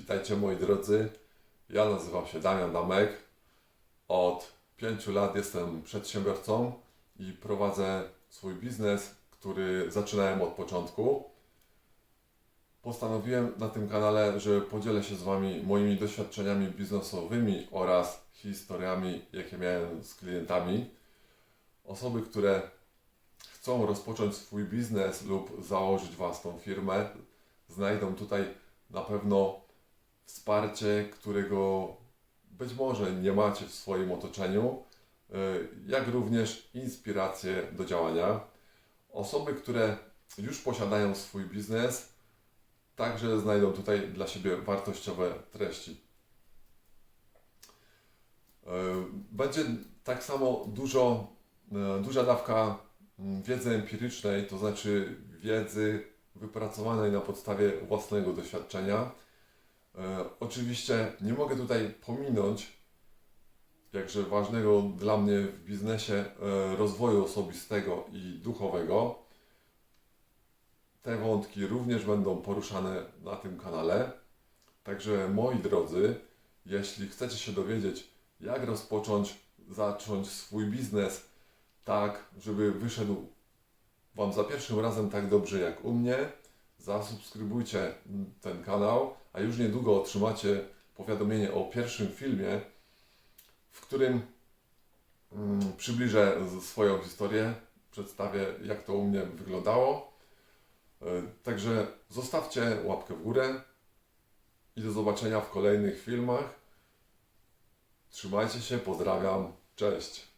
Witajcie moi drodzy. Ja nazywam się Damian Damek. Od 5 lat jestem przedsiębiorcą i prowadzę swój biznes, który zaczynałem od początku. Postanowiłem na tym kanale, że podzielę się z Wami moimi doświadczeniami biznesowymi oraz historiami, jakie miałem z klientami. Osoby, które chcą rozpocząć swój biznes lub założyć własną firmę, znajdą tutaj na pewno wsparcie, którego być może nie macie w swoim otoczeniu, y, jak również inspiracje do działania. Osoby, które już posiadają swój biznes, także znajdą tutaj dla siebie wartościowe treści. Y, Będzie tak samo dużo, y, duża dawka mm, wiedzy empirycznej, to znaczy wiedzy wypracowanej na podstawie własnego doświadczenia. E, oczywiście nie mogę tutaj pominąć jakże ważnego dla mnie w biznesie e, rozwoju osobistego i duchowego. Te wątki również będą poruszane na tym kanale. Także moi drodzy, jeśli chcecie się dowiedzieć, jak rozpocząć, zacząć swój biznes tak, żeby wyszedł Wam za pierwszym razem tak dobrze jak u mnie, zasubskrybujcie ten kanał, a już niedługo otrzymacie powiadomienie o pierwszym filmie, w którym mm, przybliżę swoją historię, przedstawię jak to u mnie wyglądało. E, Także zostawcie łapkę w górę i do zobaczenia w kolejnych filmach. Trzymajcie się, pozdrawiam, cześć.